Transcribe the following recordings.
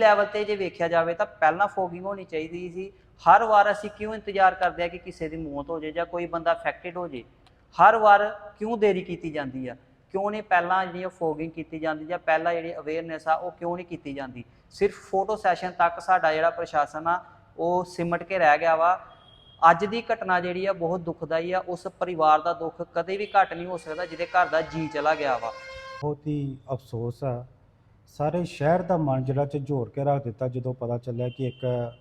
Level ਤੇ ਜੇ ਵੇਖਿਆ ਜਾਵੇ ਤਾਂ ਪਹਿਲਾਂ ਫੋਗਿੰਗ ਹੋਣੀ ਚਾਹੀਦੀ ਸੀ। ਹਰ ਵਾਰ ਅਸੀਂ ਕਿਉਂ ਇੰਤਜ਼ਾਰ ਕਰਦੇ ਆ ਕਿ ਕਿਸੇ ਦੀ ਮੌਤ ਹੋ ਜਾਏ ਜਾਂ ਕੋਈ ਬੰਦਾ ਅਫੈਕਟਡ ਹੋ ਜਾਏ? ਹਰ ਵਾਰ ਕਿਉਂ ਦੇਰੀ ਕੀਤੀ ਜਾਂਦੀ ਆ? ਕਿਉਂ ਨਹੀਂ ਪਹਿਲਾਂ ਜਿਹੜੀ ਫੋਗਿੰਗ ਕੀਤੀ ਜਾਂਦੀ ਜਾਂ ਪਹਿਲਾਂ ਜਿਹੜੀ ਅਵੇਅਰਨੈਸ ਆ, ਉਹ ਕਿਉਂ ਨਹੀਂ ਕੀਤੀ ਜਾਂਦੀ? ਸਿਰਫ ਫੋਟੋ ਸੈਸ਼ਨ ਤੱਕ ਸਾਡਾ ਜਿਹੜਾ ਪ੍ਰਸ਼ਾਸਨ ਆ, ਉਹ ਸਿਮਟ ਕੇ ਰਹਿ ਗਿਆ ਵਾ। ਅੱਜ ਦੀ ਘਟਨਾ ਜਿਹੜੀ ਆ, ਬਹੁਤ ਦੁਖਦਾਈ ਆ। ਉਸ ਪਰਿਵਾਰ ਦਾ ਦੁੱਖ ਕਦੇ ਵੀ ਘਟ ਨਹੀਂ ਹੋ ਸਕਦਾ ਜਿਹਦੇ ਘਰ ਦਾ ਜੀ ਚਲਾ ਗਿਆ ਵਾ। ਬਹੁਤ ਹੀ ਅਫਸੋਸ ਆ ਸਾਰੇ ਸ਼ਹਿਰ ਦਾ ਮਨ ਜਿਹੜਾ ਝੰਜੋਰ ਕੇ ਰੱਖ ਦਿੱਤਾ ਜਦੋਂ ਪਤਾ ਚੱਲਿਆ ਕਿ ਇੱਕ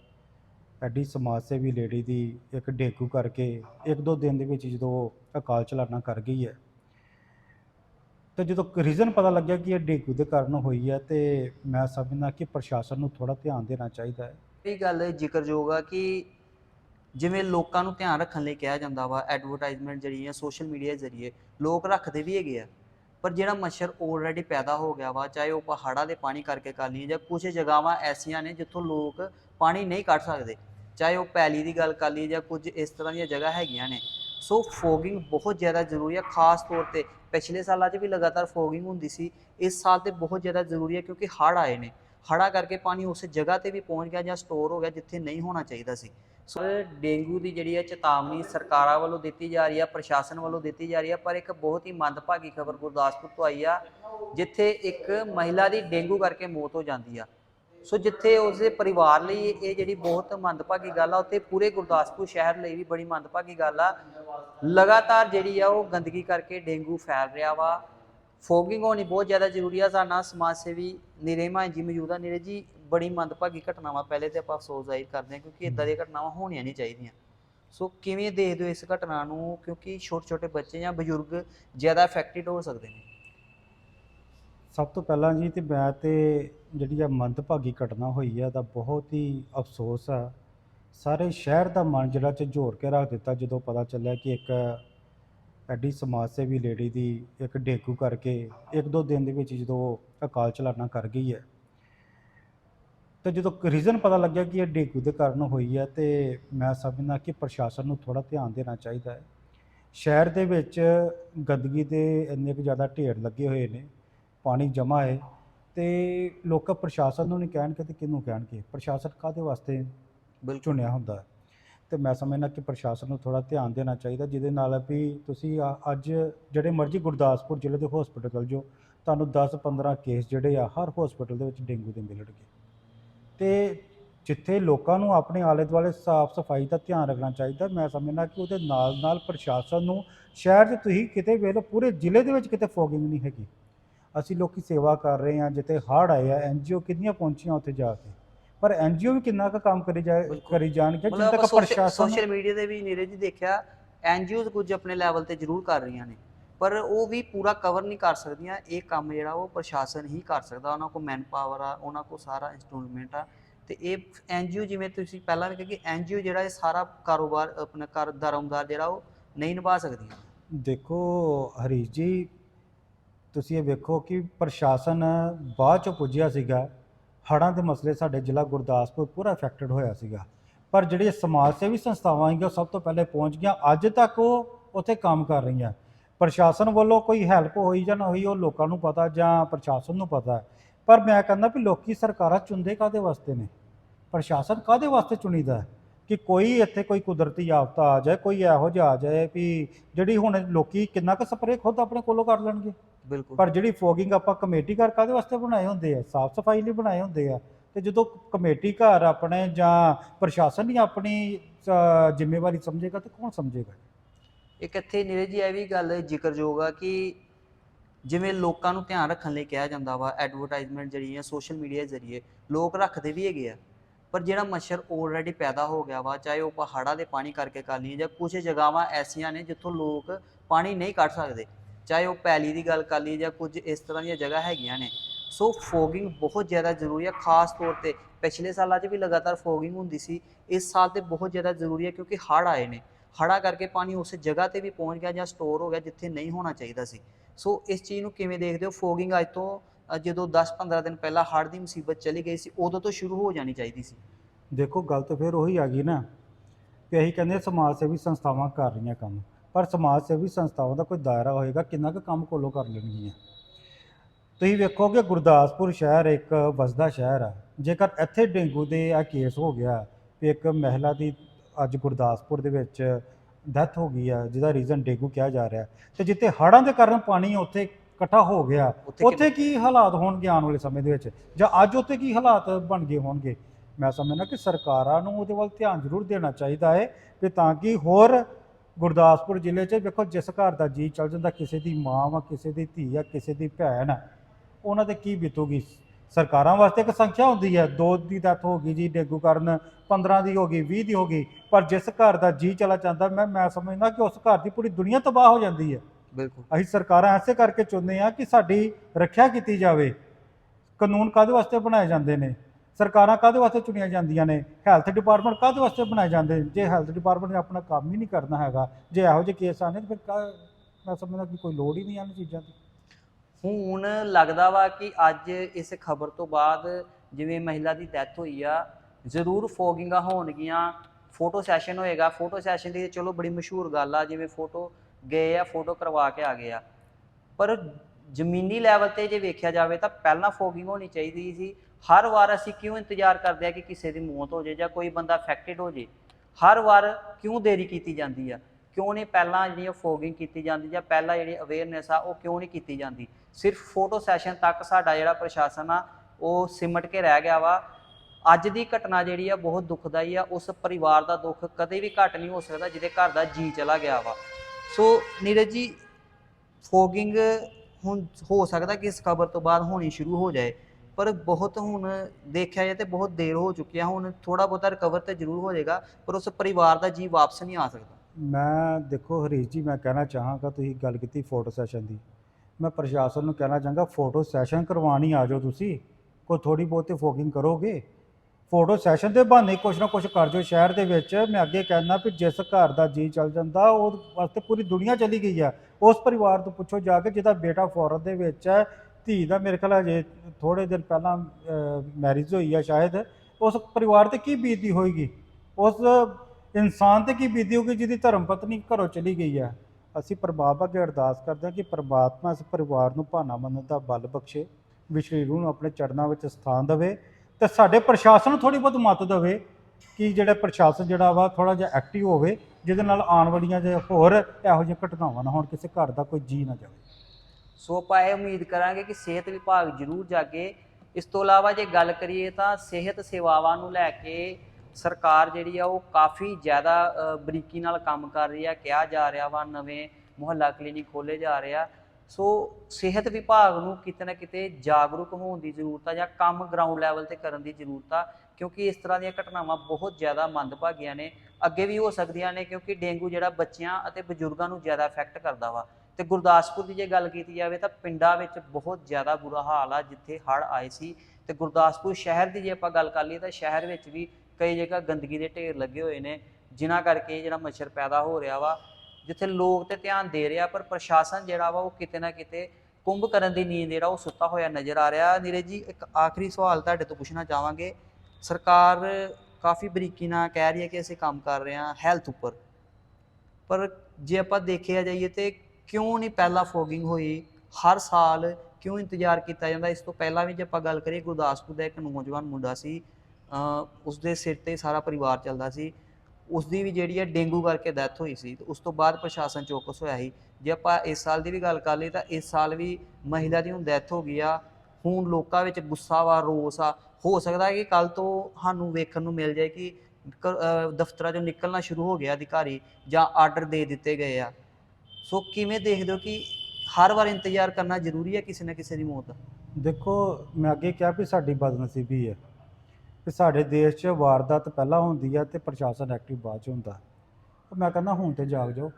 ਐਡੀ ਸਮਾਜ ਸੇਵੀ ਲੇਡੀ ਦੀ ਇੱਕ ਡੇਂਗੂ ਕਰਕੇ ਇੱਕ ਦੋ ਦਿਨ ਦੇ ਵਿੱਚ ਜਦੋਂ ਅਕਾਲ ਚਲਾਣਾ ਕਰ ਗਈ ਹੈ। ਤੇ ਜਦੋਂ ਰੀਜ਼ਨ ਪਤਾ ਲੱਗਿਆ ਕਿ ਇਹ ਡੇਂਗੂ ਦੇ ਕਾਰਨ ਹੋਈ ਹੈ ਤੇ ਮੈਂ ਸਮਝਦਾ ਕਿ ਪ੍ਰਸ਼ਾਸਨ ਨੂੰ ਥੋੜਾ ਧਿਆਨ ਦੇਣਾ ਚਾਹੀਦਾ ਹੈ। ਇਹ ਗੱਲ ਜ਼ਿਕਰਯੋਗ ਆ ਕਿ ਜਿਵੇਂ ਲੋਕਾਂ ਨੂੰ ਧਿਆਨ ਰੱਖਣ ਲਈ ਕਿਹਾ ਜਾਂਦਾ ਵਾ ਐਡਵਰਟਾਈਜ਼ਮੈਂਟ ਜਿਹੜੀ ਹੈ ਸੋਸ਼ਲ ਮੀਡੀਆ ਜ਼ਰੀਏ, ਲੋਕ ਰੱਖਦੇ ਵੀ ਹੈਗੇ ਆ। ਪਰ ਜਿਹੜਾ ਮੱਛਰ ਆਲਰੇਡੀ ਪੈਦਾ ਹੋ ਗਿਆ ਵਾ, ਚਾਹੇ ਉਹ ਪਹਾੜਾਂ ਦੇ ਪਾਣੀ ਕਰਕੇ ਕਰ ਲਈਏ ਜਾਂ ਕੁਝ ਜਗ੍ਹਾਵਾਂ ਐਸੀਆਂ ਨੇ ਜਿੱਥੋਂ ਲੋਕ ਪਾਣੀ ਨਹੀਂ ਕੱਢ ਸਕਦੇ, ਚਾਹੇ ਉਹ ਪੈਲੀ ਦੀ ਗੱਲ ਕਰ ਲਈਏ ਜਾਂ ਕੁਝ ਇਸ ਤਰ੍ਹਾਂ ਦੀਆਂ ਜਗ੍ਹਾ ਹੈਗੀਆਂ ਨੇ। ਸੋ ਫੋਗਿੰਗ ਬਹੁਤ ਜ਼ਿਆਦਾ ਜ਼ਰੂਰੀ ਹੈ ਖਾਸ ਤੌਰ ਤੇ ਪਿਛਲੇ ਸਾਲਾਂ 'ਚ ਵੀ ਲਗਾਤਾਰ ਫੋਗਿੰਗ ਹੁੰਦੀ ਸੀ, ਇਸ ਸਾਲ ਤੇ ਬਹੁਤ ਜ਼ਿਆਦਾ ਜ਼ਰੂਰੀ ਹੈ ਕਿਉਂਕਿ ਹੜ੍ਹ ਆਏ ਨੇ। ਹੜ੍ਹਾਂ ਕਰਕੇ ਪਾਣੀ ਉਸ ਜਗ੍ਹਾ ਤੇ ਵੀ ਪਹੁੰਚ ਗਿਆ ਜਾਂ ਸਟੋਰ ਹੋ ਗਿਆ ਜਿੱਥੇ ਨਹੀਂ ਹੋਣਾ ਚਾਹੀਦਾ ਸੀ। ਸੋ ਡੇਂਗੂ ਦੀ ਜਿਹੜੀ ਹੈ ਚੇਤਾਵਨੀ ਸਰਕਾਰਾਂ ਵੱਲੋਂ ਦਿੱਤੀ ਜਾ ਰਹੀ ਹੈ ਪ੍ਰਸ਼ਾਸਨ ਵੱਲੋਂ ਦਿੱਤੀ ਜਾ ਰਹੀ ਹੈ ਪਰ ਇੱਕ ਬਹੁਤ ਹੀ ਮੰਦਭਾਗੀ ਖਬਰ ਗੁਰਦਾਸਪੁਰ ਤੋਂ ਆਈ ਆ, ਜਿੱਥੇ ਇੱਕ ਮਹਿਲਾ ਦੀ ਡੇਂਗੂ ਕਰਕੇ ਮੌਤ ਹੋ ਜਾਂਦੀ ਆ। ਸੋ ਜਿੱਥੇ ਉਸਦੇ ਪਰਿਵਾਰ ਲਈ ਇਹ ਜਿਹੜੀ ਬਹੁਤ ਮੰਦਭਾਗੀ ਗੱਲ ਆ, ਉੱਥੇ ਪੂਰੇ ਗੁਰਦਾਸਪੁਰ ਸ਼ਹਿਰ ਲਈ ਵੀ ਬੜੀ ਮੰਦਭਾਗੀ ਗੱਲ ਆ। ਲਗਾਤਾਰ ਜਿਹੜੀ ਆ ਉਹ ਗੰਦਗੀ ਕਰਕੇ ਡੇਂਗੂ ਫੈਲ ਰਿਹਾ ਵਾ। ਫੋਗਿੰਗ ਹੋਣੀ ਬਹੁਤ ਜ਼ਿਆਦਾ ਜ਼ਰੂਰੀ ਆ, ਸਾਡਾ ਸਮਾਜ ਸੇਵੀ ਨਿਰੇਮਾ ਜੀ ਮੌਜੂਦ ਆ। ਨਿਰੇ ਜੀ ਬੜੀ ਮੰਦਭਾਗੀ ਘਟਨਾਵਾਂ ਪਹਿਲੇ ਤੇ ਆਪਾਂ ਅਫਸੋਸ ਜ਼ਾਹਿਰ ਕਰਦੇ ਹਾਂ, ਕਿਉਂਕਿ ਇਦਾਂ ਦੀਆਂ ਘਟਨਾਵਾਂ ਹੋਣੀਆਂ ਨਹੀਂ ਚਾਹੀਦੀਆਂ। ਸੋ ਕਿਵੇਂ ਦੇਖਦੇ ਹੋ ਇਸ ਘਟਨਾ ਨੂੰ? ਕਿਉਂਕਿ ਛੋਟੇ ਛੋਟੇ ਬੱਚੇ ਜਾਂ ਬਜ਼ੁਰਗ ਜ਼ਿਆਦਾ ਅਫੈਕਟਡ ਹੋ ਸਕਦੇ ਨੇ। ਸਭ ਤੋਂ ਪਹਿਲਾਂ ਜੀ ਤੇ ਮੈਂ ਤੇ ਜਿਹੜੀ ਆ ਮੰਦਭਾਗੀ ਘਟਨਾ ਹੋਈ ਹੈ ਦਾ ਬਹੁਤ ਹੀ ਅਫਸੋਸ ਆ। ਸਾਰੇ ਸ਼ਹਿਰ ਦਾ ਮਨ ਜਿਹੜਾ ਝੰਜੋਰ ਕੇ ਰੱਖ ਦਿੱਤਾ ਜਦੋਂ ਪਤਾ ਚੱਲਿਆ ਕਿ ਇੱਕ ਐਡੀ ਸਮਾਜ ਸੇਵੀ ਲੇਡੀ ਦੀ ਇੱਕ ਡੇਂਗੂ ਕਰਕੇ ਇੱਕ ਦੋ ਦਿਨ ਦੇ ਵਿੱਚ ਜਦੋਂ ਉਹ ਅਕਾਲ ਚਲਾਣਾ ਕਰ ਗਈ ਹੈ ਤੇ ਜਦੋਂ ਰੀਜ਼ਨ ਪਤਾ ਲੱਗਿਆ ਕਿ ਇਹ ਡੇਂਗੂ ਦੇ ਕਾਰਨ ਹੋਈ ਹੈ ਤੇ ਮੈਂ ਸਮਝਦਾ ਕਿ ਪ੍ਰਸ਼ਾਸਨ ਨੂੰ ਥੋੜਾ ਧਿਆਨ ਦੇਣਾ ਚਾਹੀਦਾ ਹੈ। ਸ਼ਹਿਰ ਦੇ ਵਿੱਚ ਗੰਦਗੀ ਦੇ ਇੰਨੇ ਕੁ ਜ਼ਿਆਦਾ ਢੇਰ ਲੱਗੇ ਹੋਏ ਨੇ ਪਾਣੀ ਜਮ੍ਹਾਂ ਹੈ ਤੇ ਲੋਕ ਪ੍ਰਸ਼ਾਸਨ ਨੂੰ ਨਹੀਂ ਕਹਿਣਗੇ ਤੇ ਕਿਹਨੂੰ ਕਹਿਣਗੇ? ਪ੍ਰਸ਼ਾਸਨ ਕਾਦੇ ਵਾਸਤੇ ਬਿਲਕੁਲ। ਚੁਣਿਆ ਹੁੰਦਾ? ਹੈ? ਤੇ ਮੈਂ ਸਮਝਦਾ ਕਿ ਪ੍ਰਸ਼ਾਸਨ ਨੂੰ ਥੋੜਾ ਧਿਆਨ ਦੇਣਾ ਚਾਹੀਦਾ, ਜਿਹਦੇ ਨਾਲ ਵੀ ਤੁਸੀਂ ਆ- ਅੱਜ ਜਿਹੜੇ ਮਰਜ਼ੀ ਗੁਰਦਾਸਪੁਰ ਜ਼ਿਲ੍ਹੇ ਦੇ ਹਸਪੀਟਲ ਚਲ ਜਾਓ, ਤੁਹਾਨੂੰ 10-15 ਕੇਸ ਜਿਹੜੇ ਆ, ਹਰ ਹਸਪੀਟਲ ਦੇ ਵਿੱਚ ਡੇਂਗੂ ਦੇ ਮਿਲਣਗੇ। ਤੇ ਜਿੱਥੇ ਲੋਕਾਂ ਨੂੰ ਆਪਣੇ ਆਲੇ ਦੁਆਲੇ ਸਾਫ਼ ਸਫ਼ਾਈ ਦਾ ਧਿਆਨ ਰੱਖਣਾ ਚਾਹੀਦਾ, ਮੈਂ ਸਮਝਦਾ ਕਿ ਉਹਦੇ ਨਾਲ ਨਾਲ ਪ੍ਰਸ਼ਾਸਨ ਨੂੰ, ਸ਼ਹਿਰ 'ਚ ਤੁਸੀਂ ਕਿਤੇ ਵੇਖ ਲਓ, ਪੂਰੇ ਜ਼ਿਲ੍ਹੇ ਦੇ ਵਿੱਚ ਕਿਤੇ ਫੋਗਿੰਗ ਨਹੀਂ ਹੈਗੀ। ਅਸੀਂ ਲੋਕੀ ਸੇਵਾ ਕਰ ਰਹੇ ਹਾਂ, ਜਿੱਥੇ ਹੜ੍ਹ ਆਏ ਆ ਐਨਜੀਓ ਕਿੰਨੀਆਂ ਪਹੁੰਚੀਆਂ ਉੱਥੇ ਜਾ ਕੇ। ਪਰ ਐਨਜੀਓ ਵੀ ਕਿੰਨਾ ਕੁ ਕੰਮ ਕਰੀ ਜਾ। ਕਰੀ ਜਾਣਗੇ ਜਿੰਨ ਤੱਕ ਪ੍ਰਸ਼ਾਸਨ ਸੋਸ਼ਲ ਮੀਡੀਆ ਤੇ ਵੀ ਨੀਰਜ ਜੀ ਦੇਖਿਆ ਐਨਜੀਓਜ਼ ਕੁਝ ਆਪਣੇ ਲੈਵਲ ਤੇ ਜ਼ਰੂਰ ਕਰ ਰਹੀਆਂ ਨੇ। ਪਰ ਉਹ ਵੀ ਪੂਰਾ ਕਵਰ ਨਹੀਂ ਕਰ ਸਕਦੀਆਂ। ਇਹ ਕੰਮ ਜਿਹੜਾ ਉਹ ਪ੍ਰਸ਼ਾਸਨ ਹੀ ਕਰ ਸਕਦਾ। ਉਹਨਾਂ ਕੋਲ ਮੈਨ ਪਾਵਰ ਆ ਉਹਨਾਂ ਕੋਲ ਸਾਰਾ ਇੰਸਟਰੂਮੈਂਟ ਆ। ਤੇ ਇਹ ਐਨਜੀਓ ਜਿਵੇਂ ਤੁਸੀਂ ਪਹਿਲਾਂ ਵੀ ਕਿਹਾ ਕਿ ਐਨਜੀਓ ਜਿਹੜਾ ਇਹ ਸਾਰਾ ਕਾਰੋਬਾਰ ਆਪਣਾ ਕਰ ਦਰਮਦਾਰ ਜਿਹੜਾ ਉਹ ਨਹੀਂ ਨਿਭਾ ਸਕਦੀਆਂ। ਦੇਖੋ ਹਰੀਸ਼ ਜੀ ਤੁਸੀਂ ਇਹ ਵੇਖੋ ਕਿ ਪ੍ਰਸ਼ਾਸਨ ਬਾਅਦ ਚੋਂ ਪੁੱਜਿਆ ਸੀਗਾ। ਹੜ੍ਹਾਂ ਦੇ ਮਸਲੇ ਸਾਡੇ ਜ਼ਿਲ੍ਹਾ ਗੁਰਦਾਸਪੁਰ ਪੂਰਾ ਅਫੈਕਟਡ ਹੋਇਆ ਸੀਗਾ। ਪਰ ਜਿਹੜੇ ਸਮਾਜ ਸੇਵੀ ਸੰਸਥਾਵਾਂ ਹੈਗੀਆਂ, ਉਹ ਸਭ ਤੋਂ ਪਹਿਲੇ ਪਹੁੰਚ ਗਈਆਂ। ਅੱਜ ਤੱਕ ਉਹ ਉੱਥੇ ਕੰਮ ਕਰ ਰਹੀਆਂ। ਪ੍ਰਸ਼ਾਸਨ ਵੱਲੋਂ ਕੋਈ ਹੈਲਪ ਹੋਈ ਜਾਂ ਨਾ ਹੋਈ, ਉਹ ਲੋਕਾਂ ਨੂੰ ਪਤਾ ਜਾਂ ਪ੍ਰਸ਼ਾਸਨ ਨੂੰ ਪਤਾ। ਪਰ ਮੈਂ ਕਹਿੰਦਾ ਵੀ ਲੋਕੀ ਸਰਕਾਰਾਂ ਚੁਣਦੇ ਕਾਦੇ ਵਾਸਤੇ ਨੇ? ਪ੍ਰਸ਼ਾਸਨ ਕਾਦੇ ਵਾਸਤੇ ਚੁਣੀਦਾ ਹੈ? ਕਿ ਕੋਈ ਇੱਥੇ ਕੋਈ ਕੁਦਰਤੀ ਆਫਤ ਆ ਜਾਏ ਕੋਈ ਇਹੋ ਜਿਹਾ ਆ ਜਾਏ ਵੀ ਜਿਹੜੀ ਹੁਣ ਲੋਕੀ ਕਿੰਨਾ ਕੁ ਸਪਰੇਅ ਖੁਦ ਆਪਣੇ ਕੋਲੋਂ ਕਰ ਲੈਣਗੇ। ਬਿਲਕੁਲ। ਪਰ ਜਿਹੜੀ ਫੋਗਿੰਗ ਆਪਾਂ ਕਮੇਟੀ ਘਰ ਕਾਦੇ ਵਾਸਤੇ ਬਣਾਏ ਹੁੰਦੇ ਆ? ਸਾਫ਼ ਸਫ਼ਾਈ ਲਈ ਬਣਾਏ ਹੁੰਦੇ ਆ। ਤੇ ਜਦੋਂ ਕਮੇਟੀ ਘਰ ਆਪਣੇ ਜਾਂ ਪ੍ਰਸ਼ਾਸਨ ਹੀ ਆਪਣੀ ਜ਼ਿੰਮੇਵਾਰੀ ਸਮਝੇਗਾ ਤੇ ਕੌਣ ਸਮਝੇਗਾ? ਇੱਕ ਇੱਥੇ ਨੀਰਜ ਜੀ ਇਹ ਵੀ ਗੱਲ ਜ਼ਿਕਰਯੋਗ ਆ ਕਿ ਜਿਵੇਂ ਲੋਕਾਂ ਨੂੰ ਧਿਆਨ ਰੱਖਣ ਲਈ ਕਿਹਾ ਜਾਂਦਾ ਵਾ ਐਡਵਰਟਾਈਜ਼ਮੈਂਟ ਜਿਹੜੀ ਹੈ ਸੋਸ਼ਲ ਮੀਡੀਆ ਜ਼ਰੀਏ ਲੋਕ ਰੱਖਦੇ ਵੀ ਹੈਗੇ ਆ। ਪਰ ਜਿਹੜਾ ਮੱਛਰ ਆਲਰੇਡੀ ਪੈਦਾ ਹੋ ਗਿਆ ਵਾ, ਚਾਹੇ ਉਹ ਪਹਾੜਾਂ ਦੇ ਪਾਣੀ ਕਰਕੇ ਕਰ ਲਈਏ ਜਾਂ ਕੁਝ ਜਗ੍ਹਾਵਾਂ ਐਸੀਆਂ ਨੇ ਜਿੱਥੋਂ ਲੋਕ ਪਾਣੀ ਨਹੀਂ ਕੱਢ ਸਕਦੇ, ਚਾਹੇ ਉਹ ਪੈਲੀ ਦੀ ਗੱਲ ਕਰ ਲਈਏ ਜਾਂ ਕੁਝ ਇਸ ਤਰ੍ਹਾਂ ਦੀਆਂ ਜਗ੍ਹਾ ਹੈਗੀਆਂ ਨੇ। ਸੋ ਫੋਗਿੰਗ ਬਹੁਤ ਜ਼ਿਆਦਾ ਜ਼ਰੂਰੀ ਹੈ ਖਾਸ ਤੌਰ ਤੇ ਪਿਛਲੇ ਸਾਲਾਂ 'ਚ ਵੀ ਲਗਾਤਾਰ ਫੋਗਿੰਗ ਹੁੰਦੀ ਸੀ, ਇਸ ਸਾਲ ਤੇ ਬਹੁਤ ਜ਼ਿਆਦਾ ਜ਼ਰੂਰੀ ਹੈ ਕਿਉਂਕਿ ਹੜ੍ਹ ਆਏ ਨੇ। ਹੜ੍ਹਾਂ ਕਰਕੇ ਪਾਣੀ ਉਸ ਜਗ੍ਹਾ ਤੇ ਵੀ ਪਹੁੰਚ ਗਿਆ ਜਾਂ ਸਟੋਰ ਹੋ ਗਿਆ ਜਿੱਥੇ ਨਹੀਂ ਹੋਣਾ ਚਾਹੀਦਾ ਸੀ। ਸੋ ਇਸ ਚੀਜ਼ ਨੂੰ ਕਿਵੇਂ ਦੇਖਦੇ ਹੋ? ਫੋਗਿੰਗ ਅੱਜ ਤੋਂ ਜਦੋਂ 10-15 ਦਿਨ ਪਹਿਲਾਂ ਹੜ੍ਹ ਦੀ ਮੁਸੀਬਤ ਚਲੀ ਗਈ ਸੀ, ਉਦੋਂ ਤੋਂ ਸ਼ੁਰੂ ਹੋ ਜਾਣੀ ਚਾਹੀਦੀ ਸੀ। ਦੇਖੋ, ਗੱਲ ਤਾਂ ਫਿਰ ਉਹੀ ਆ ਗਈ ਨਾ ਕਿ ਅਸੀਂ ਕਹਿੰਦੇ ਸਮਾਜ ਸੇਵੀ ਸੰਸਥਾਵਾਂ ਕਰ ਰਹੀਆਂ ਕੰਮ, ਪਰ ਸਮਾਜ ਸੇਵੀ ਸੰਸਥਾਵਾਂ ਦਾ ਕੋਈ ਦਾਇਰਾ ਹੋਏਗਾ, ਕਿੰਨਾ ਕੁ ਕੰਮ ਕੋਲੋਂ ਕਰ ਲੈਣਗੀਆਂ? ਤੁਸੀਂ ਵੇਖੋ ਕਿ ਗੁਰਦਾਸਪੁਰ ਸ਼ਹਿਰ ਇੱਕ ਵਸਦਾ ਸ਼ਹਿਰ ਆ, ਜੇਕਰ ਇੱਥੇ ਡੇਂਗੂ ਦੇ ਆ ਕੇਸ ਹੋ ਗਿਆ ਵੀ ਇੱਕ ਮਹਿਲਾ ਦੀ ਅੱਜ ਗੁਰਦਾਸਪੁਰ ਦੇ ਵਿੱਚ ਡੈਥ ਹੋ ਗਈ ਆ, ਜਿਹਦਾ ਰੀਜ਼ਨ ਡੇਂਗੂ ਕਿਹਾ ਜਾ ਰਿਹਾ, ਤੇ ਜਿੱਥੇ ਹੜ੍ਹਾਂ ਦੇ ਕਾਰਨ ਪਾਣੀ ਉੱਥੇ ਇਕੱਠਾ ਹੋ ਗਿਆ। ਉੱਥੇ ਉੱਥੇ ਕੀ ਹਾਲਾਤ ਹੋਣਗੇ ਆਉਣ ਵਾਲੇ ਸਮੇਂ ਦੇ ਵਿੱਚ? ਜਾਂ ਅੱਜ ਉੱਥੇ ਕੀ ਹਾਲਾਤ ਬਣ ਗਏ ਹੋਣਗੇ? ਮੈਂ ਸਮਝਦਾ ਕਿ ਸਰਕਾਰਾਂ ਨੂੰ ਉਹਦੇ ਵੱਲ ਧਿਆਨ ਜ਼ਰੂਰ ਦੇਣਾ ਚਾਹੀਦਾ ਹੈ ਕਿ ਤਾਂ ਕਿ ਹੋਰ ਗੁਰਦਾਸਪੁਰ ਜ਼ਿਲ੍ਹੇ 'ਚ ਵੇਖੋ ਜਿਸ ਘਰ ਦਾ ਜੀ ਚੱਲ ਜਾਂਦਾ ਕਿਸੇ ਦੀ ਮਾਂ ਵਾ ਕਿਸੇ ਦੀ ਧੀ ਆ ਕਿਸੇ ਦੀ ਭੈਣ ਆ ਉਹਨਾਂ ਤੇ ਕੀ ਬੀਤੂਗੀ? ਸਰਕਾਰਾਂ ਵਾਸਤੇ ਇੱਕ ਸੰਖਿਆ ਹੁੰਦੀ ਹੈ ਦੋ ਦੀ ਡੈਥ ਹੋ ਗਈ ਜੀ ਡੇਂਗੂ ਕਾਰਨ 15 ਦੀ ਹੋ ਗਈ 20 ਦੀ ਹੋ ਗਈ ਪਰ ਜਿਸ ਘਰ ਦਾ ਜੀ ਚਲਾ ਜਾਂਦਾ ਮੈਂ ਮੈਂ ਸਮਝਦਾ ਕਿ ਉਸ ਘਰ ਦੀ ਪੂਰੀ ਦੁਨੀਆ ਤਬਾਹ ਹੋ ਜਾਂਦੀ ਹੈ ਬਿਲਕੁਲ। ਅਸੀਂ ਸਰਕਾਰਾਂ ਐਸੇ ਕਰਕੇ ਚੁਣਦੇ ਆ ਕਿ ਸਾਡੀ ਰੱਖਿਆ ਕੀਤੀ ਜਾਵੇ। ਕਾਨੂੰਨ ਕਾਹਦੇ ਵਾਸਤੇ ਬਣਾਏ ਜਾਂਦੇ ਨੇ? ਸਰਕਾਰਾਂ ਕਾਹਦੇ ਵਾਸਤੇ ਚੁਣੀਆਂ ਜਾਂਦੀਆਂ ਨੇ? ਹੈਲਥ ਡਿਪਾਰਟਮੈਂਟ ਕਾਹਦੇ ਵਾਸਤੇ ਬਣਾਏ ਜਾਂਦੇ? ਜੇ ਹੈਲਥ ਡਿਪਾਰਟਮੈਂਟ ਨੇ ਆਪਣਾ ਕੰਮ ਹੀ ਨਹੀਂ ਕਰਨਾ ਹੈਗਾ ਜੇ ਇਹੋ ਜਿਹੇ ਕੇਸ ਆਨੇ ਤਾਂ ਫਿਰ ਕਾ- ਮੈਂ ਸਮਝਦਾ ਕਿ ਕੋਈ ਲੋੜ ਹੀ ਨਹੀਂ ਇਹਨਾਂ ਚੀਜ਼ਾਂ ਦੀ। ਹੁਣ ਲੱਗਦਾ ਵਾ ਕਿ ਅੱਜ ਇਸ ਖਬਰ ਤੋਂ ਬਾਅਦ ਜਿਵੇਂ ਮਹਿਲਾ ਦੀ ਡੈਥ ਹੋਈ ਆ ਜ਼ਰੂਰ ਫੋਗਿੰਗਾਂ ਹੋਣਗੀਆਂ। ਫੋਟੋ ਸੈਸ਼ਨ ਹੋਏਗਾ। ਫੋਟੋ ਸੈਸ਼ਨ ਦੀ ਚਲੋ ਬੜੀ ਮਸ਼ਹੂਰ ਗੱਲ ਆ ਜਿਵੇਂ ਫੋਟੋ ਗਏ ਆ ਫੋਟੋ ਕਰਵਾ ਕੇ ਆ ਗਏ ਆ। ਪਰ ਜ਼ਮੀਨੀ ਲੈਵਲ ਤੇ ਜੇ ਵੇਖਿਆ ਜਾਵੇ ਤਾਂ ਪਹਿਲਾਂ ਫੋਗਿੰਗ ਹੋਣੀ ਚਾਹੀਦੀ ਸੀ। ਹਰ ਵਾਰ ਅਸੀਂ ਕਿਉਂ ਇੰਤਜ਼ਾਰ ਕਰਦੇ ਆ ਕਿ ਕਿਸੇ ਦੀ ਮੌਤ ਹੋ ਜਾਏ ਜਾਂ ਕੋਈ ਬੰਦਾ ਅਫੈਕਟਡ ਹੋ ਜਾਏ ਹਰ ਵਾਰ ਕਿਉਂ ਦੇਰੀ ਕੀਤੀ ਜਾਂਦੀ ਆ? ਕਿਉਂ ਨਹੀਂ ਪਹਿਲਾਂ ਜਿਹੜੀ ਉਹ ਫੋਗਿੰਗ ਕੀਤੀ ਜਾਂਦੀ ਜਾਂ ਪਹਿਲਾਂ ਜਿਹੜੀ ਅਵੇਅਰਨੈਸ ਆ, ਉਹ ਕਿਉਂ ਨਹੀਂ ਕੀਤੀ ਜਾਂਦੀ? ਸਿਰਫ ਫੋਟੋ ਸੈਸ਼ਨ ਤੱਕ ਸਾਡਾ ਜਿਹੜਾ ਪ੍ਰਸ਼ਾਸਨ ਆ, ਉਹ ਸਿਮਟ ਕੇ ਰਹਿ ਗਿਆ ਵਾ। ਅੱਜ ਦੀ ਘਟਨਾ ਜਿਹੜੀ ਆ, ਬਹੁਤ ਦੁਖਦਾਈ ਆ। ਉਸ ਪਰਿਵਾਰ ਦਾ ਦੁੱਖ ਕਦੇ ਵੀ ਘਟ ਨਹੀਂ ਹੋ ਸਕਦਾ ਜਿਹਦੇ ਘਰ ਦਾ ਜੀ ਚਲਾ ਗਿਆ ਵਾ। ਸੋ ਨੀਰਜ ਜੀ, ਫੋਗਿੰਗ ਹੁਣ ਹੋ ਸਕਦਾ ਕਿ ਇਸ ਖਬਰ ਤੋਂ ਬਾਅਦ ਹੋਣੀ ਸ਼ੁਰੂ ਹੋ ਜਾਏ, ਪਰ ਬਹੁਤ ਹੁਣ ਦੇਖਿਆ ਜਾਏ ਤੇ ਬਹੁਤ ਦੇਰ ਹੋ ਚੁੱਕੀ ਆ, ਹੁਣ ਥੋੜਾ ਬਹੁਤਾ ਰਿਕਵਰ ਤੇ ਜ਼ਰੂਰ ਹੋ ਜਾਏਗਾ, ਪਰ ਉਸ ਪਰਿਵਾਰ ਦਾ ਜੀ ਵਾਪਸ ਨਹੀਂ ਆ ਸਕਦਾ। ਮੈਂ ਦੇਖੋ ਹਰੀਸ਼ ਜੀ, ਮੈਂ ਕਹਿਣਾ ਚਾਹਾਂਗਾ ਤੁਸੀਂ ਗੱਲ ਕੀਤੀ ਫੋਟੋ ਸੈਸ਼ਨ ਦੀ, ਮੈਂ ਪ੍ਰਸ਼ਾਸਨ ਨੂੰ ਕਹਿਣਾ ਚਾਹਾਂਗਾ ਫੋਟੋ ਸੈਸ਼ਨ ਕਰਵਾਉਣੀ ਆ ਜਾਓ ਤੁਸੀਂ, ਕੋਈ ਥੋੜੀ ਬਹੁਤੀ ਫੋਗਿੰਗ ਕਰੋਗੇ? ਫੋਟੋ ਸੈਸ਼ਨ ਦੇ ਬਹਾਨੇ ਕੁਛ ਨਾ ਕੁਛ ਕਰ ਜੋ ਸ਼ਹਿਰ ਦੇ ਵਿੱਚ। ਮੈਂ ਅੱਗੇ ਕਹਿਣਾ ਵੀ ਜਿਸ ਘਰ ਦਾ ਜੀ ਚੱਲ ਜਾਂਦਾ, ਉਹ ਵਾਸਤੇ ਪੂਰੀ ਦੁਨੀਆ ਚਲੀ ਗਈ ਆ। ਉਸ ਪਰਿਵਾਰ ਤੋਂ ਪੁੱਛੋ ਜਾ ਕੇ ਜਿਹਦਾ ਬੇਟਾ ਫੋਰਨ ਦੇ ਵਿੱਚ ਹੈ, ਧੀ ਦਾ ਮੇਰੇ ਖਿਆਲ ਅਜੇ ਥੋੜੇ ਦਿਨ ਪਹਿਲਾਂ ਮੈਰਿਜ ਹੋਈ ਆ ਸ਼ਾਇਦ। ਉਸ ਪਰਿਵਾਰ ਤੇ ਕੀ ਬੀਤੀ ਹੋਏਗੀ? ਉਸ ਇਨਸਾਨ ਤੇ ਕੀ ਬੀਤੀ ਹੋਊਗੀ ਜਿਹਦੀ ਧਰਮ ਪਤਨੀ ਘਰੋਂ ਚਲੀ ਗਈ ਹੈ ਅਸੀਂ ਪ੍ਰਭਾਵ ਅੱਗੇ ਅਰਦਾਸ ਕਰਦੇ ਹਾਂ ਕਿ ਪ੍ਰਮਾਤਮਾ ਇਸ ਪਰਿਵਾਰ ਨੂੰ ਭਾਣਾ ਮੰਨਣ ਦਾ ਬਲ ਬਖਸ਼ੇ ਵਿਸ਼ਰੀਰੂ ਨੂੰ ਆਪਣੇ ਚਰਨਾਂ ਵਿੱਚ ਸਥਾਨ ਦੇਵੇ। ਤੇ ਸਾਡੇ ਪ੍ਰਸ਼ਾਸਨ ਨੂੰ ਥੋੜੀ ਬਹੁਤ ਮਤ ਦੇਵੇ ਕਿ ਜਿਹੜਾ ਪ੍ਰਸ਼ਾਸਨ ਜਿਹੜਾ ਵਾ ਥੋੜਾ ਜਿਹਾ ਐਕਟਿਵ ਹੋਵੇ, ਜਿਹਦੇ ਨਾਲ ਆਉਣ ਵਾਲੀਆਂ ਜੇ ਹੋਰ ਇਹੋ ਜਿਹੀਆਂ ਘਟਨਾਵਾਂ ਨਾ ਹੋਣ, ਕਿਸੇ ਘਰ ਦਾ ਕੋਈ ਜੀ ਨਾ ਜਾਵੇ। ਸੋ ਆਪਾਂ ਇਹ ਉਮੀਦ ਕਰਾਂਗੇ ਕਿ ਸਿਹਤ ਵਿਭਾਗ ਜ਼ਰੂਰ ਜਾਗੇ। ਇਸ ਤੋਂ ਇਲਾਵਾ ਜੇ ਗੱਲ ਕਰੀਏ ਤਾਂ ਸਿਹਤ ਸੇਵਾਵਾਂ ਨੂੰ ਲੈ ਕੇ ਸਰਕਾਰ ਜਿਹੜੀ ਆ ਉਹ ਕਾਫੀ ਜ਼ਿਆਦਾ ਬਰੀਕੀ ਨਾਲ ਕੰਮ ਕਰ ਰਹੀ ਆ, ਕਿਹਾ ਜਾ ਰਿਹਾ ਵਾ, ਨਵੇਂ ਮੁਹੱਲਾ ਕਲੀਨਿਕ ਖੋਲੇ ਜਾ ਰਹੇ ਆ। ਸੋ ਸਿਹਤ ਵਿਭਾਗ ਨੂੰ ਕਿਤੇ ਨਾ ਕਿਤੇ ਜਾਗਰੂਕ ਹੋਣ ਦੀ ਜ਼ਰੂਰਤ ਆ ਜਾਂ ਕੰਮ ਗਰਾਊਂਡ ਲੈਵਲ ਤੇ ਕਰਨ ਦੀ ਜ਼ਰੂਰਤ ਆ, ਕਿਉਂਕਿ ਇਸ ਤਰ੍ਹਾਂ ਦੀਆਂ ਘਟਨਾਵਾਂ ਬਹੁਤ ਜ਼ਿਆਦਾ ਮੰਦਭਾਗੀਆਂ ਨੇ, ਅੱਗੇ ਵੀ ਹੋ ਸਕਦੀਆਂ ਨੇ, ਕਿਉਂਕਿ ਡੇਂਗੂ ਜਿਹੜਾ ਬੱਚਿਆਂ ਅਤੇ ਬਜ਼ੁਰਗਾਂ ਨੂੰ ਜ਼ਿਆਦਾ ਇਫੈਕਟ ਕਰਦਾ ਵਾ। ਤੇ ਗੁਰਦਾਸਪੁਰ ਦੀ ਜੇ ਗੱਲ ਕੀਤੀ ਜਾਵੇ ਤਾਂ ਪਿੰਡਾਂ ਵਿੱਚ ਬਹੁਤ ਜ਼ਿਆਦਾ ਬੁਰਾ ਹਾਲ ਆ, ਜਿੱਥੇ ਹੜ੍ਹ ਆਏ ਸੀ। ਤੇ ਗੁਰਦਾਸਪੁਰ ਸ਼ਹਿਰ ਦੀ ਜੇ ਆਪਾਂ ਗੱਲ ਕਰ ਲਈਏ ਤਾਂ ਸ਼ਹਿਰ ਵਿੱਚ ਵੀ ਕਈ ਜਗ੍ਹਾ ਗੰਦਗੀ ਦੇ ਢੇਰ ਲੱਗੇ ਹੋਏ ਨੇ, ਜਿਨ੍ਹਾਂ ਕਰਕੇ ਜਿਹੜਾ ਮੱਛਰ ਪੈਦਾ ਹੋ ਰਿਹਾ ਵਾ ਜਿੱਥੇ ਲੋਕ ਤੇ ਧਿਆਨ ਦੇ ਰਿਹਾ, ਪਰ ਪ੍ਰਸ਼ਾਸਨ ਜਿਹੜਾ ਵਾ ਉਹ ਕਿਤੇ ਨਾ ਕਿਤੇ ਕੁੰਭ ਕਰਨ ਦੀ ਨੀਂਦ ਜਿਹੜਾ ਉਹ ਸੁੱਤਾ ਹੋਇਆ ਨਜ਼ਰ ਆ ਰਿਹਾ। ਨੀਰਜ ਜੀ, ਇੱਕ ਆਖਰੀ ਸਵਾਲ ਤੁਹਾਡੇ ਤੋਂ ਪੁੱਛਣਾ ਚਾਹਾਂਗੇ। ਸਰਕਾਰ ਕਾਫੀ ਬਰੀਕੀ ਨਾਲ ਕਹਿ ਰਹੀ ਹੈ ਕਿ ਅਸੀਂ ਕੰਮ ਕਰ ਰਹੇ ਹਾਂ ਹੈਲਥ ਉੱਪਰ। ਪਰ ਜੇ ਆਪਾਂ ਦੇਖਿਆ ਜਾਈਏ ਤੇ ਕਿਉਂ ਨਹੀਂ ਪਹਿਲਾਂ ਫੋਗਿੰਗ ਹੋਈ? ਹਰ ਸਾਲ ਕਿਉਂ ਇੰਤਜ਼ਾਰ ਕੀਤਾ ਜਾਂਦਾ? ਇਸ ਤੋਂ ਪਹਿਲਾਂ ਵੀ ਜੇ ਆਪਾਂ ਗੱਲ ਕਰੀਏ, ਗੁਰਦਾਸਪੁਰ ਦਾ ਇੱਕ ਨੌਜਵਾਨ ਮੁੰਡਾ ਸੀ ਅ ਉਸ ਦੇ ਸਿਰ ਤੇ ਸਾਰਾ ਪਰਿਵਾਰ ਚੱਲਦਾ ਸੀ। ਉਸ ਦੀ ਵੀ ਜਿਹੜੀ ਹੈ ਡੇਂਗੂ ਕਰਕੇ ਡੈਥ ਹੋਈ ਸੀ ਤੇ ਉਸ ਤੋਂ ਬਾਅਦ ਪ੍ਰਸ਼ਾਸਨ ਚੌਕਸ ਹੋਇਆ ਸੀ। ਜੇ ਆਪਾਂ ਇਸ ਸਾਲ ਦੀ ਵੀ ਗੱਲ ਕਰ ਲਈ ਤਾਂ ਇਸ ਸਾਲ ਵੀ ਮਹਿਲਾ ਦੀ ਹੁਣ ਡੈਥ ਹੋ ਗਈ ਆ। ਹੁਣ ਲੋਕਾਂ ਵਿੱਚ ਗੁੱਸਾ ਵਾ ਰੋਸ ਆ। ਹੋ ਸਕਦਾ ਕਿ ਕੱਲ ਤੋਂ ਸਾਨੂੰ ਵੇਖਣ ਨੂੰ ਮਿਲ ਜਾਏ ਕਿ ਕ- ਅ, ਦਫ਼ਤਰਾਂ ਚੋਂ ਨਿਕਲਣਾ ਸ਼ੁਰੂ ਹੋ ਗਿਆ ਅਧਿਕਾਰੀ ਜਾਂ ਆਰਡਰ ਦੇ ਦਿੱਤੇ ਗਏ ਆ। ਸੋ ਕਿਵੇਂ ਦੇਖਦੇ ਹੋ ਕਿ ਹਰ ਵਾਰ ਇੰਤਜ਼ਾਰ ਕਰਨਾ ਜ਼ਰੂਰੀ ਹੈ ਕਿਸੇ ਨਾ ਕਿਸੇ ਦੀ ਮੌਤ ਦਾ? ਦੇਖੋ ਮੈਂ ਅੱਗੇ ਕਿਹਾ ਵੀ ਸਾਡੀ ਬਦਨਸੀਬੀ ਹੈ। ਕਿ ਸਾਡੇ ਦੇਸ਼ 'ਚ ਵਾਰਦਾਤ ਪਹਿਲਾਂ ਹੁੰਦੀ ਹੈ ਤੇ ਪ੍ਰਸ਼ਾਸਨ ਐਕਟਿਵ ਬਾਅਦ 'ਚ ਹੁੰਦਾ। ਪਰ ਮੈਂ ਕਹਿੰਦਾ ਹੁਣ ਤੇ ਜਾਗ ਜਾਓ।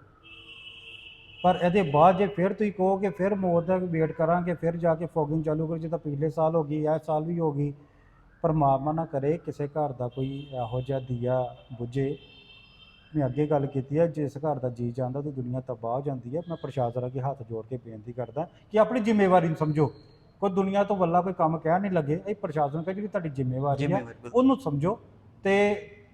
ਪਰ ਇਹਦੇ ਬਾਅਦ ਜੇ ਫਿਰ ਤੁਸੀਂ ਕਹੋਗੇ ਫਿਰ ਮੌਤ ਦਾ ਵੇਟ ਕਰਾਂਗੇ, ਫਿਰ ਜਾ ਕੇ ਫੋਗਿੰਗ ਚਾਲੂ ਕਰੋ, ਜਿੱਦਾਂ ਪਿਛਲੇ ਸਾਲ ਹੋ ਗਈ ਇਸ ਸਾਲ ਵੀ ਹੋ ਗਈ, ਪਰਮਾਤਮਾ ਨਾ ਕਰੇ ਕਿਸੇ ਘਰ ਦਾ ਕੋਈ ਇਹੋ ਜਿਹਾ ਦੀਆ ਬੁਝੇ। ਮੈਂ ਅੱਗੇ ਗੱਲ ਕੀਤੀ ਹੈ ਜਿਸ ਘਰ ਦਾ ਜੀ ਜਾਂਦਾ ਤੇ ਦੁਨੀਆ ਤਬਾਹ ਹੋ ਜਾਂਦੀ ਹੈ ਮੈਂ ਪ੍ਰਸ਼ਾਸਨ ਅੱਗੇ ਹੱਥ ਜੋੜ ਕੇ ਬੇਨਤੀ ਕਰਦਾ ਕਿ ਆਪਣੀ ਜ਼ਿੰਮੇਵਾਰੀ ਨੂੰ ਸਮਝੋ। ਕੋਈ ਦੁਨੀਆ ਤੋਂ ਵੱਲਾ ਕੋਈ ਕੰਮ ਕਹਿ ਨਹੀਂ ਲੱਗੇ ਇਹ ਪ੍ਰਸ਼ਾਸਨ ਕਹੇ ਜਿਹੜੀ ਤੁਹਾਡੀ ਜ਼ਿੰਮੇਵਾਰੀ ਹੈ ਜ਼ਿੰਮੇਵਾਰੀ ਬਿਲਕੁਲ। ਉਹਨੂੰ ਸਮਝੋ ਤੇ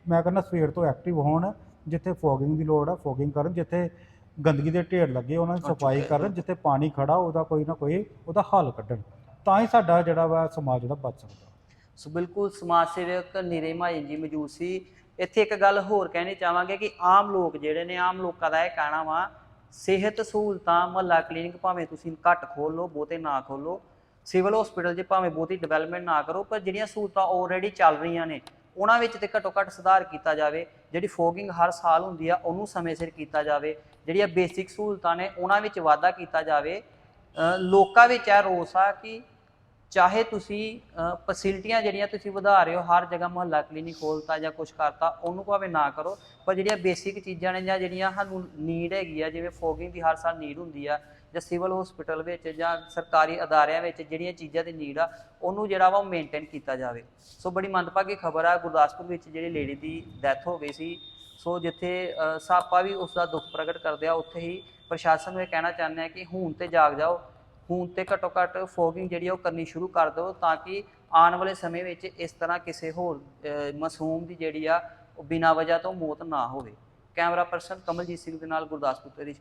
ਮੈਂ ਕਹਿੰਦਾ ਸਵੇਰ ਤੋਂ ਐਕਟਿਵ ਹੋਣ ਜਿੱਥੇ ਫੋਗਿੰਗ ਦੀ ਲੋੜ ਆ ਫੋਗਿੰਗ ਕਰਨ ਜਿੱਥੇ ਗੰਦਗੀ ਦੇ ਢੇਰ ਲੱਗੇ ਉਹਨਾਂ ਦੀ ਅੱਛਾ, ਸਫ਼ਾਈ ਕਰਨ। ਜਿੱਥੇ ਪਾਣੀ ਖੜਾ ਉਹਦਾ ਕੋਈ ਨਾ ਕੋਈ ਉਹਦਾ ਹੱਲ ਕੱਢਣ ਤਾਂ ਹੀ ਸਾਡਾ ਜਿਹੜਾ ਵਾ ਸਮਾਜ ਜਿਹੜਾ ਬਚ ਸਕਦਾ ਸੋ ਬਿਲਕੁਲ ਸਮਾਜ ਸੇਵਕ ਨੀਰੇ ਮਹਾਜਨ ਜੀ ਮੌਜੂਦ ਸੀ ਇੱਥੇ ਇੱਕ ਗੱਲ ਹੋਰ ਕਹਿਣੀ ਚਾਹਾਂਗੇ ਕਿ ਆਮ ਲੋਕ ਜਿਹੜੇ ਨੇ ਆਮ ਲੋਕਾਂ ਦਾ ਇਹ ਕਹਿਣਾ ਵਾ ਸਿਹਤ ਸਹੂਲਤਾਂ ਮਹੱਲਾ ਕਲੀਨਿਕ ਭਾਵੇਂ ਤੁਸੀਂ ਘੱਟ ਖੋਲ ਲਓ ਬਹੁਤੇ ਨਾ ਖੋਲੋ ਸਿਵਲ ਹਸਪੀਟਲ 'ਚ ਭਾਵੇਂ ਬਹੁਤੀ ਡਿਵੈਲਪਮੈਂਟ ਨਾ ਕਰੋ, ਪਰ ਜਿਹੜੀਆਂ ਸਹੂਲਤਾਂ ਆਲਰੇਡੀ ਚੱਲ ਰਹੀਆਂ ਨੇ, ਉਹਨਾਂ ਵਿੱਚ ਤੇ ਘੱਟੋ ਘੱਟ ਸੁਧਾਰ ਕੀਤਾ ਜਾਵੇ। ਜਿਹੜੀ ਫੋਗਿੰਗ ਹਰ ਸਾਲ ਹੁੰਦੀ ਆ, ਉਹਨੂੰ ਸਮੇਂ ਸਿਰ ਕੀਤਾ ਜਾਵੇ। ਜਿਹੜੀਆਂ ਬੇਸਿਕ ਸਹੂਲਤਾਂ ਨੇ, ਉਹਨਾਂ ਵਿੱਚ ਵਾਧਾ ਕੀਤਾ ਜਾਵੇ। ਲੋਕਾਂ ਵਿੱਚ ਇਹ ਰੋਸ ਆ ਕਿ ਚਾਹੇ ਤੁਸੀਂ ਫੈਸਿਲਿਟੀਆਂ ਜਿਹੜੀਆਂ ਤੁਸੀਂ ਵਧਾ ਰਹੇ ਹੋ, ਹਰ ਜਗ੍ਹਾ ਮੁਹੱਲਾ ਕਲੀਨਿਕ ਖੋਲਤਾ ਜਾਂ ਕੁਝ ਕਰਤਾ, ਉਹਨੂੰ ਭਾਵੇਂ ਨਾ ਕਰੋ। ਪਰ ਜਿਹੜੀਆਂ ਬੇਸਿਕ ਚੀਜ਼ਾਂ ਨੇ ਜਾਂ ਜਿਹੜੀਆਂ ਸਾਨੂੰ ਨੀਡ ਹੈਗੀ ਆ, ਜਿਵੇਂ ਫੋਗਿੰਗ ਦੀ ਹਰ ਸਾਲ ਨੀਡ ਹੁੰਦੀ ਆ ਜਾਂ ਸਿਵਲ ਹਸਪੀਟਲ ਵਿੱਚ ਜਾਂ ਸਰਕਾਰੀ ਅਦਾਰਿਆਂ ਵਿੱਚ ਜਿਹੜੀਆਂ ਚੀਜ਼ਾਂ ਦੀ ਨੀਡ ਆ ਉਹਨੂੰ ਜਿਹੜਾ ਵਾ ਉਹ ਮੇਨਟੇਨ ਕੀਤਾ ਜਾਵੇ। ਸੋ ਬੜੀ ਮੰਦਭਾਗੀ ਖਬਰ ਆ ਗੁਰਦਾਸਪੁਰ ਵਿੱਚ ਜਿਹੜੀ ਲੇਡੀ ਦੀ ਡੈਥ ਹੋ ਗਈ ਸੀ ਸੋ ਜਿੱਥੇ ਅ, ਸਾਪਾ ਵੀ ਉਸ ਦਾ ਦੁੱਖ ਪ੍ਰਗਟ ਕਰਦੇ ਆ ਉੱਥੇ ਹੀ ਪ੍ਰਸ਼ਾਸਨ ਨੂੰ ਇਹ ਕਹਿਣਾ ਚਾਹੁੰਦੇ ਆ ਕਿ ਹੁਣ ਤੇ ਜਾਗ ਜਾਓ ਹੁਣ ਤੇ ਘੱਟੋ ਘੱਟ ਫੋਗਿੰਗ ਜਿਹੜੀ ਆ ਉਹ ਕਰਨੀ ਸ਼ੁਰੂ ਕਰ ਦਿਓ ਤਾਂ ਕਿ ਆਉਣ ਵਾਲੇ ਸਮੇਂ ਵਿੱਚ ਇਸ ਤਰ੍ਹਾਂ ਕਿਸੇ ਹੋਰ ਮਾਸੂਮ ਦੀ ਜਿਹੜੀ ਆ ਉਹ ਬਿਨਾਂ ਵਜ੍ਹਾ ਤੋਂ ਮੌਤ ਨਾ ਹੋਵੇ। ਕੈਮਰਾ ਪਰਸਨ ਕਮਲਜੀਤ ਸਿੰਘ ਦੇ ਨਾਲ ਗੁਰਦਾਸਪੁਰ ਤੋਂ ਰਿਸ਼